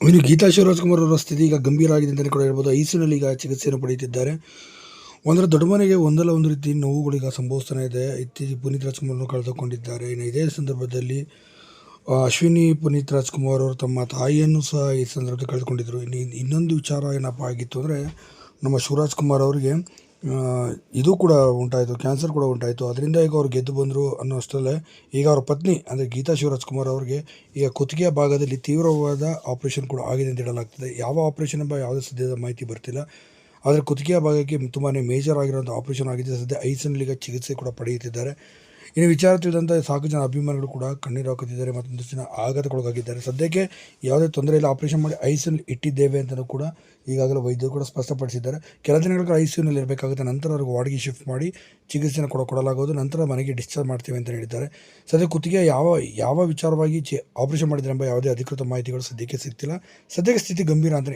ಇನ್ನು ಗೀತಾ ಶಿವರಾಜ್ಕುಮಾರ್ ಅವರ ಸ್ಥಿತಿ ಈಗ ಗಂಭೀರ ಆಗಿದೆ ಅಂತಲೇ ಕೂಡ ಹೇಳ್ಬೋದು. ಐಸಿನಲ್ಲಿ ಈಗ ಚಿಕಿತ್ಸೆಯನ್ನು ಪಡೆಯುತ್ತಿದ್ದಾರೆ. ಒಂದರ ದೊಡ್ಡ ಮನೆಗೆ ಒಂದಲ್ಲ ಒಂದು ರೀತಿ ನೋವುಗಳೀಗ ಸಂಭವಿಸ್ತಾನೆ ಇದೆ. ಇತ್ತೀಚೆಗೆ ಪುನೀತ್ ರಾಜ್ಕುಮಾರ್ನೂ ಕಳೆದುಕೊಂಡಿದ್ದಾರೆ. ಇನ್ನು ಇದೇ ಸಂದರ್ಭದಲ್ಲಿ ಅಶ್ವಿನಿ ಪುನೀತ್ ರಾಜ್ಕುಮಾರ್ ಅವರು ತಮ್ಮ ತಾಯಿಯನ್ನು ಸಹ ಈ ಸಂದರ್ಭದಲ್ಲಿ ಕಳೆದುಕೊಂಡಿದ್ದರು. ಇನ್ನು ಇನ್ನೊಂದು ವಿಚಾರ ಏನಪ್ಪ ಆಗಿತ್ತು ಅಂದರೆ, ನಮ್ಮ ಶಿವರಾಜ್ ಕುಮಾರ್ ಅವರಿಗೆ ಇದು ಕೂಡ ಉಂಟಾಯಿತು, ಕ್ಯಾನ್ಸರ್ ಕೂಡ ಉಂಟಾಯಿತು. ಅದರಿಂದ ಈಗ ಅವ್ರು ಗೆದ್ದು ಬಂದರು ಅನ್ನೋ ಅಷ್ಟರಲ್ಲೇ ಈಗ ಅವರ ಪತ್ನಿ, ಅಂದರೆ ಗೀತಾ ಶಿವರಾಜ್ ಕುಮಾರ್ ಅವರಿಗೆ ಈಗ ಕುತ್ತಿಗೆಯ ಭಾಗದಲ್ಲಿ ತೀವ್ರವಾದ ಆಪರೇಷನ್ ಕೂಡ ಆಗಿದೆ ಅಂತ ಹೇಳಲಾಗ್ತದೆ. ಯಾವ ಆಪರೇಷನ್ ಎಂಬ ಯಾವುದೇ ಸದ್ಯದ ಮಾಹಿತಿ ಬರ್ತಿಲ್ಲ. ಆದರೆ ಕುತ್ತಿಗೆಯ ಭಾಗಕ್ಕೆ ತುಂಬಾ ಮೇಜರ್ ಆಗಿರೋಂಥ ಆಪರೇಷನ್ ಆಗಿದೆ ಸದ್ಯ ಐಸನಲ್ಲಿ ಚಿಕಿತ್ಸೆ ಕೂಡ ಪಡೆಯುತ್ತಿದ್ದಾರೆ. ಇನ್ನು ವಿಚಾರ ತಿಳಿದಂಥ ಸಾಕು ಜನ ಅಭಿಮಾನಿಗಳು ಕೂಡ ಕಣ್ಣೀರು ಹಾಕುತ್ತಿದ್ದಾರೆ ಮತ್ತೊಂದು ಜನ ಆಘಾತಕ್ಕೊಳಗಾಗಿದ್ದಾರೆ. ಸದ್ಯಕ್ಕೆ ಯಾವುದೇ ತೊಂದರೆ ಇಲ್ಲ ಆಪರೇಷನ್ ಮಾಡಿ ಐಸಿಯಲ್ಲಿ ಇಟ್ಟಿದ್ದೇವೆ ಅಂತಲೂ ಕೂಡ ಈಗಾಗಲೇ ವೈದ್ಯರು ಕೂಡ ಸ್ಪಷ್ಟಪಡಿಸಿದ್ದಾರೆ. ಕೆಲ ದಿನಗಳ ಐ ಸಿ ಯುನಲ್ಲಿ ಇರಬೇಕಾಗುತ್ತೆ, ನಂತರ ಅವ್ರಿಗೆ ವಾರ್ಡ್ಗೆ ಶಿಫ್ಟ್ ಮಾಡಿ ಚಿಕಿತ್ಸೆಯನ್ನು ಕೂಡ, ಕೊಡಲಾಗುವುದು, ನಂತರ ಮನೆಗೆ ಡಿಸ್ಚಾರ್ಜ್ ಮಾಡ್ತೇವೆ ಅಂತ ಹೇಳಿದ್ದಾರೆ. ಸದ್ಯ ಕುತ್ತಿಗೆ ಯಾವ ಯಾವ ವಿಚಾರವಾಗಿ ಚಿ ಆಪರೇಷನ್ ಮಾಡಿದ್ದಾರೆ ಎಂಬ ಯಾವುದೇ ಅಧಿಕೃತ ಮಾಹಿತಿಗಳು ಸದ್ಯಕ್ಕೆ ಸಿಗ್ತಿಲ್ಲ. ಸದ್ಯಕ್ಕೆ ಸ್ಥಿತಿ ಗಂಭೀರ ಅಂತಲೇ